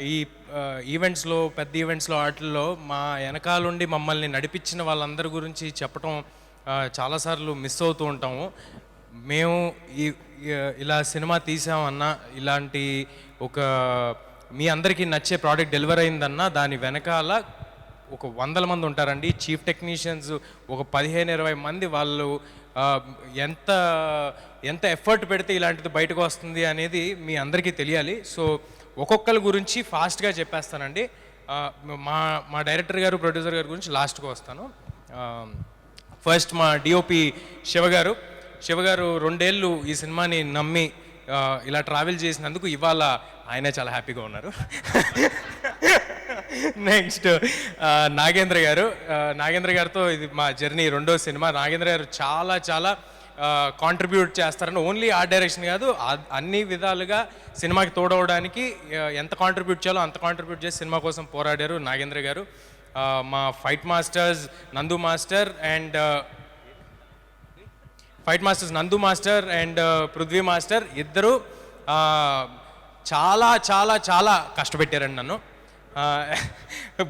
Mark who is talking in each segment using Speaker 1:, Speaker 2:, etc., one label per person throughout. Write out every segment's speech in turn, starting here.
Speaker 1: ఈ ఈవెంట్స్లో పెద్ద ఈవెంట్స్లో వాటిల్లో మా వెనకాలండి మమ్మల్ని నడిపించిన వాళ్ళందరి గురించి చెప్పటం చాలాసార్లు మిస్ అవుతూ ఉంటాము. మేము ఈ ఇలా సినిమా తీసామన్నా ఇలాంటి ఒక మీ అందరికీ నచ్చే ప్రోడక్ట్ డెలివర్ అయిందన్నా దాని వెనకాల ఒక వందల మంది ఉంటారండి. చీఫ్ టెక్నీషియన్స్ ఒక పదిహేను ఇరవై మంది వాళ్ళు ఎంత ఎంత ఎఫర్ట్ పెడితే ఇలాంటిది బయటకు వస్తుంది అనేది మీ అందరికీ తెలియాలి. సో ఒక్కొక్కరి గురించి ఫాస్ట్గా చెప్పేస్తానండి. మా మా డైరెక్టర్ గారు ప్రొడ్యూసర్ గారి గురించి లాస్ట్కి వస్తాను. ఫస్ట్ మా డిఓపి శివ గారు. శివ గారు రెండేళ్ళు ఈ సినిమాని నమ్మి ఇలా ట్రావెల్ చేసినందుకు ఇవాళ ఆయన చాలా హ్యాపీగా ఉన్నారు. నెక్స్ట్ నాగేంద్ర గారు. నాగేంద్ర గారితో ఇది మా జర్నీ రెండో సినిమా. నాగేంద్ర గారు చాలా చాలా కాంట్రిబ్యూట్ చేస్తారని ఓన్లీ ఆర్ట్ డైరెక్షన్ కాదు అన్ని విధాలుగా సినిమాకి తోడవడానికి ఎంత కాంట్రిబ్యూట్ చేయాలో అంత కాంట్రిబ్యూట్ చేసి సినిమా కోసం పోరాడారు నాగేంద్ర గారు. మా fight masters Nandu master and fight masters Nandu master and Prithvi master ఇద్దరు చాలా చాలా చాలా కష్టపెట్టారండి నన్ను.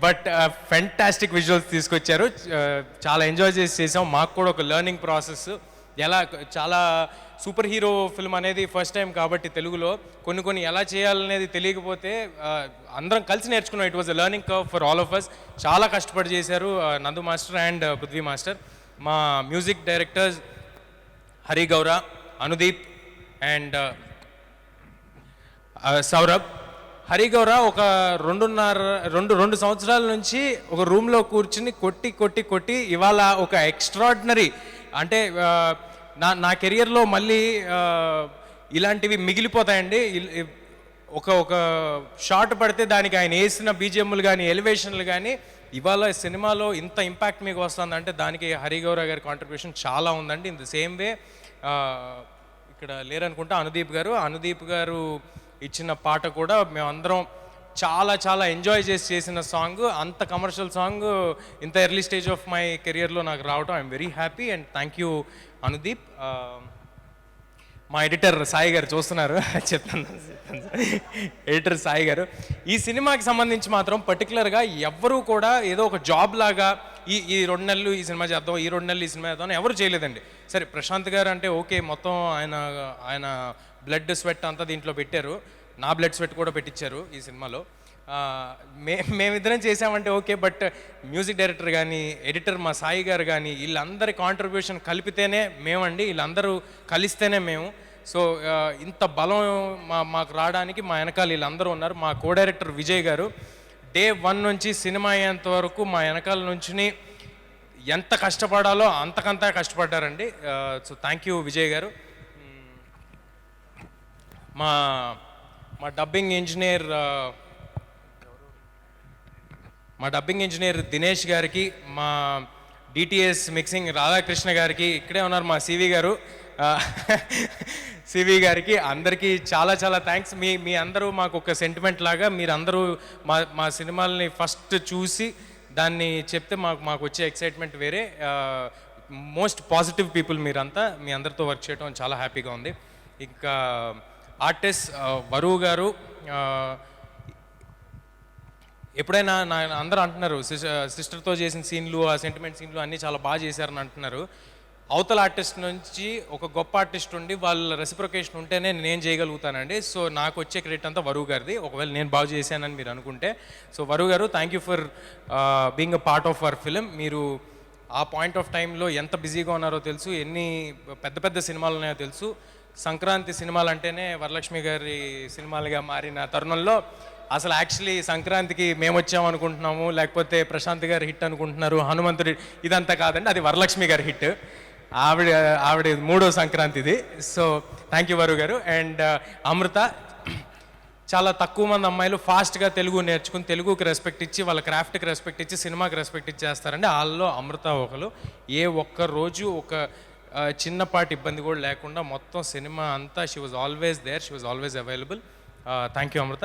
Speaker 1: బట్ ఫెంటాస్టిక్ విజువల్స్ తీసుకొచ్చారు. చాలా ఎంజాయ్ చేసి చేసాం. మాకు కూడా ఒక లెర్నింగ్ ప్రాసెస్ ఎలా చాలా సూపర్ హీరో ఫిల్మ్ అనేది ఫస్ట్ టైం కాబట్టి తెలుగులో. కొన్ని కొన్ని ఎలా చేయాలనేది తెలియకపోతే అందరం కలిసి నేర్చుకున్నాం. It was a learning curve for all of us చాలా కష్టపడి చేశారు Nandu master and Prithvi master. మా music directors Hari Gowra Anudeep and Saurabh. Hari గౌర ఒక రెండున్నర రెండు రెండు సంవత్సరాల నుంచి ఒక రూమ్లో కూర్చుని కొట్టి కొట్టి కొట్టి ఇవాళ ఒక ఎక్స్ట్రాడినరీ అంటే నా నా కెరియర్లో మళ్ళీ ఇలాంటివి మిగిలిపోతాయండి. ఇల్- ఒక ఒక షార్ట్ పడితే దానికి ఆయన వేసిన బీజిఎంలు కానీ ఎలివేషన్లు కానీ ఇవాళ సినిమాలో ఇంత ఇంపాక్ట్ మీకు వస్తుందంటే దానికి హరిగౌర గారి కాంట్రిబ్యూషన్ చాలా ఉందండి. ఇన్ ద సేమ్ వే ఇక్కడ లేరనుకుంటా అనుదీప్ గారు. అనుదీప్ గారు ఇచ్చిన పాట కూడా మేమందరం చాలా చాలా ఎంజాయ్ చేసి చేసిన సాంగ్ అంత కమర్షియల్ సాంగ్ ఇంత ఎర్లీ స్టేజ్ ఆఫ్ మై కెరియర్లో నాకు రావటం. I'm very happy and thank you Anudeep మా ఎడిటర్ సాయి గారు చూస్తున్నారు. చెప్తాను చెప్తాను ఎడిటర్ సాయి గారు. ఈ సినిమాకి సంబంధించి మాత్రం పర్టికులర్గా ఎవ్వరూ కూడా ఏదో ఒక జాబ్ లాగా ఈ ఈ రెండు నెలలు ఈ సినిమా చేద్దాం ఈ రెండు నెలలు ఈ సినిమా చేద్దాం ఎవరు చేయలేదండి. సరే ప్రశాంత్ గారు అంటే ఓకే మొత్తం ఆయన ఆయన బ్లడ్ స్వెట్ అంతా దీంట్లో పెట్టారు. నా బ్లడ్ స్వెట్ కూడా పెట్టించారు ఈ సినిమాలో. మే మేమిద్దరం చేసామంటే ఓకే బట్ మ్యూజిక్ డైరెక్టర్ కానీ ఎడిటర్ మా సాయి గారు కానీ వీళ్ళందరి కాంట్రిబ్యూషన్ కలిపితేనే మేమండి వీళ్ళందరూ కలిస్తేనే మేము. సో ఇంత బలం మా మాకు రావడానికి మా వెనకాల వీళ్ళందరూ ఉన్నారు. మా కో డైరెక్టర్ విజయ్ గారు డే వన్ నుంచి సినిమా అయ్యేంత వరకు మా వెనకాల నుంచి ఎంత కష్టపడాలో అంతకంతా కష్టపడ్డారండి. So thank you Vijay garu. మా మా డబ్బింగ్ ఇంజనీర్ uh, మా డబ్బింగ్ ఇంజనీర్ దినేష్ గారికి మా డిటిఎస్ మిక్సింగ్ రాధాకృష్ణ గారికి ఇక్కడే ఉన్నారు మా సివి గారు. Uh, సివి గారికి అందరికీ చాలా చాలా థ్యాంక్స్ మీ మీ అందరూ మాకు ఒక సెంటిమెంట్ లాగా మీరందరూ మా మా సినిమాల్ని ఫస్ట్ చూసి దాన్ని చెప్తే మాకు మాకు వచ్చే ఎక్సైట్మెంట్ వేరే. మోస్ట్ పాజిటివ్ పీపుల్ మీరంతా మీ అందరితో వర్క్ చేయడం చాలా హ్యాపీగా ఉంది. ఇంకా ఆర్టిస్ట్ వరువు గారు ఎప్పుడైనా నా అందరూ అంటున్నారు సిస్టర్తో చేసిన సీన్లు ఆ సెంటిమెంట్ సీన్లు అన్నీ చాలా బాగా చేశారని అంటున్నారు. అవతల ఆర్టిస్ట్ నుంచి ఒక గొప్ప ఆర్టిస్ట్ ఉండి వాళ్ళ రెసిప్రొకేషన్ ఉంటేనే నేను చేయగలుగుతానండి. సో నాకు వచ్చే క్రెడిట్ అంతా వరువు గారిది. ఒకవేళ నేను బాగా చేశానని మీరు అనుకుంటే. So వరువు garu thank you for being a part of our film మీరు ఆ పాయింట్ ఆఫ్ టైంలో ఎంత బిజీగా ఉన్నారో తెలుసు. ఎన్ని పెద్ద పెద్ద సినిమాలు ఉన్నాయో తెలుసు. సంక్రాంతి సినిమాలు అంటేనే వరలక్ష్మి గారి సినిమాలుగా మారిన తరుణంలో అసలు యాక్చువల్లీ సంక్రాంతికి మేము వచ్చాం అనుకుంటున్నాము లేకపోతే ప్రశాంత్ గారి హిట్ అనుకుంటున్నారు హనుమంతుడి ఇదంతా కాదండి అది వరలక్ష్మి గారి హిట్. ఆవిడ ఆవిడ మూడో సంక్రాంతిది సో థ్యాంక్ యూ వరు గారు. అండ్ uh, అమృత చాలా తక్కువ మంది అమ్మాయిలు ఫాస్ట్గా తెలుగు నేర్చుకుని తెలుగుకి రెస్పెక్ట్ ఇచ్చి వాళ్ళ క్రాఫ్ట్కి రెస్పెక్ట్ ఇచ్చి సినిమాకి రెస్పెక్ట్ ఇచ్చేస్తారండి. వాళ్ళలో అమృత ఒకరు ఏ ఒక్క రోజు ఒక చిన్నపాటి ఇబ్బంది కూడా లేకుండా మొత్తం సినిమా అంతా she was always there she was always available thank you Amrutha.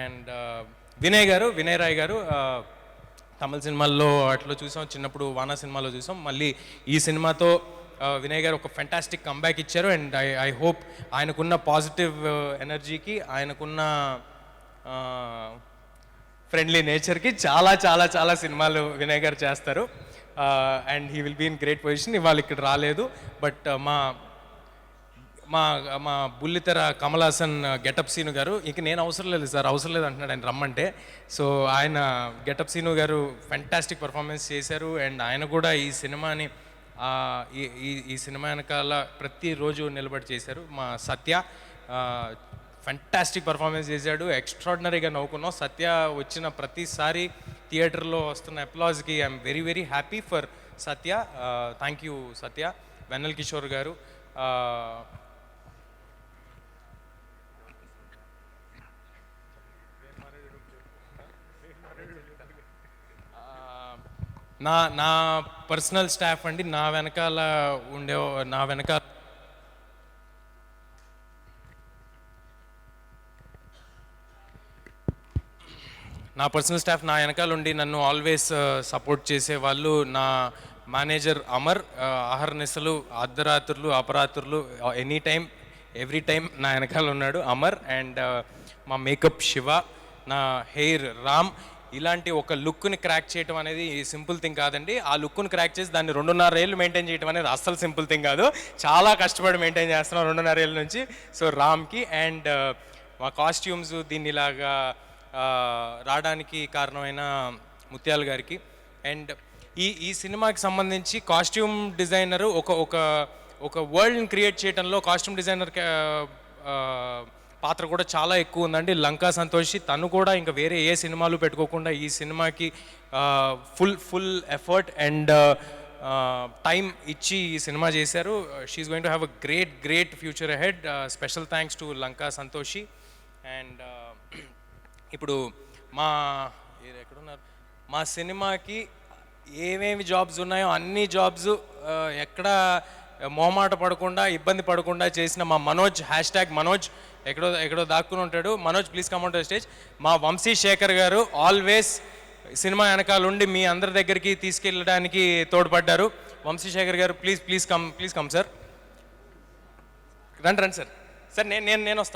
Speaker 1: And Vinay garu Vinay Rai గారు తమిళ సినిమాల్లో అట్లా చూసాం చిన్నప్పుడు వానా సినిమాలో చూసాం. మళ్ళీ ఈ సినిమాతో వినయ్ గారు ఒక ఫెంటాస్టిక్ కంబ్యాక్ ఇచ్చారు. అండ్ ఐ ఐ హోప్ ఆయనకున్న పాజిటివ్ ఎనర్జీకి ఆయనకున్న ఫ్రెండ్లీ నేచర్కి చాలా చాలా చాలా సినిమాలు వినయ్ గారు చేస్తారు. And he will be in great position ఇవాళ ఇక్కడ రాలేదు. బట్ uh, మా మా మా బుల్లితెర కమల్ హాసన్ uh, గెటప్ సీను గారు ఇక నేను అవసరం లేదు సార్ అవసరం లేదు అంటున్నాడు ఆయన రమ్మంటే. సో ఆయన getup Seenu garu fantastic performance చేశారు. అండ్ ఆయన కూడా ఈ సినిమాని ఈ ఈ ఈ సినిమా వెనకాల ప్రతిరోజు నిలబడి చేశారు. మా సత్య ఫెంటాస్టిక్ పర్ఫార్మెన్స్ చేశాడు. ఎక్స్ట్రాడినరీగా నవ్వుకున్నాం. సత్య వచ్చిన ప్రతిసారి థియేటర్లో వస్తున్న అప్లాజ్కి I'm very very happy for Satya. Thank you Satya. Vennela Kishore garu. నా నా పర్సనల్ స్టాఫ్ అండి నా వెనకాల ఉండే నా వెనకాల నా పర్సనల్ స్టాఫ్ నా వెనకాల ఉండి నన్ను ఆల్వేస్ సపోర్ట్ uh, చేసే వాళ్ళు నా మేనేజర్ అమర్ uh, ఆహర్నిసలు అర్ధరాత్రులు అపరాత్రులు ఎనీ టైం ఎవ్రీ టైం నా వెనకాల ఉన్నాడు అమర్ అండ్ uh, మా మేకప్ శివ నా హెయిర్ రామ్. ఇలాంటి ఒక లుక్ని క్రాక్ చేయడం అనేది సింపుల్ థింగ్ కాదండి. ఆ లుక్ని క్రాక్ చేసి దాన్ని రెండున్నర ఏళ్ళు మెయింటైన్ చేయడం అనేది అస్సలు సింపుల్ థింగ్ కాదు. చాలా కష్టపడి మెయింటైన్ చేస్తున్నాం రెండున్నర ఏళ్ళ నుంచి. సో రామ్కి అండ్ మా కాస్ట్యూమ్స్ దీన్ని ఇలాగా రావడానికి కారణమైన ముత్యాల గారికి. అండ్ ఈ ఈ సినిమాకి సంబంధించి కాస్ట్యూమ్ డిజైనర్ ఒక ఒక ఒక వరల్డ్ని క్రియేట్ చేయడంలో కాస్ట్యూమ్ డిజైనర్ పాత్ర కూడా చాలా ఎక్కువ ఉందండి. లంకా సంతోషి తను కూడా ఇంకా వేరే ఏ సినిమాలు పెట్టుకోకుండా ఈ సినిమాకి full full effort and time ఇచ్చి ఈ సినిమా చేశారు. She's going to have a great great future ahead. Special thanks to Lanka Santoshi. And ఇప్పుడు మా ఎక్కడ ఎక్కడున్నారు? మా సినిమాకి ఏమేమి జాబ్స్ ఉన్నాయో అన్ని జాబ్స్ ఎక్కడ మోమాట పడకుండా ఇబ్బంది పడకుండా చేసిన మా మనోజ్ హ్యాష్ ట్యాగ్ మనోజ్ ఎక్కడో ఎక్కడో దాక్కుని ఉంటాడు. Manoj please come to stage మా వంశీ శేఖర్ గారు ఆల్వేస్ సినిమా వెనకాల ఉండి మీ అందరి దగ్గరికి తీసుకెళ్ళడానికి తోడ్పడ్డారు. Vamsi Shekar garu please please come please come sir రండి రండి సార్ సార్ నేను నేను నేను వస్తా.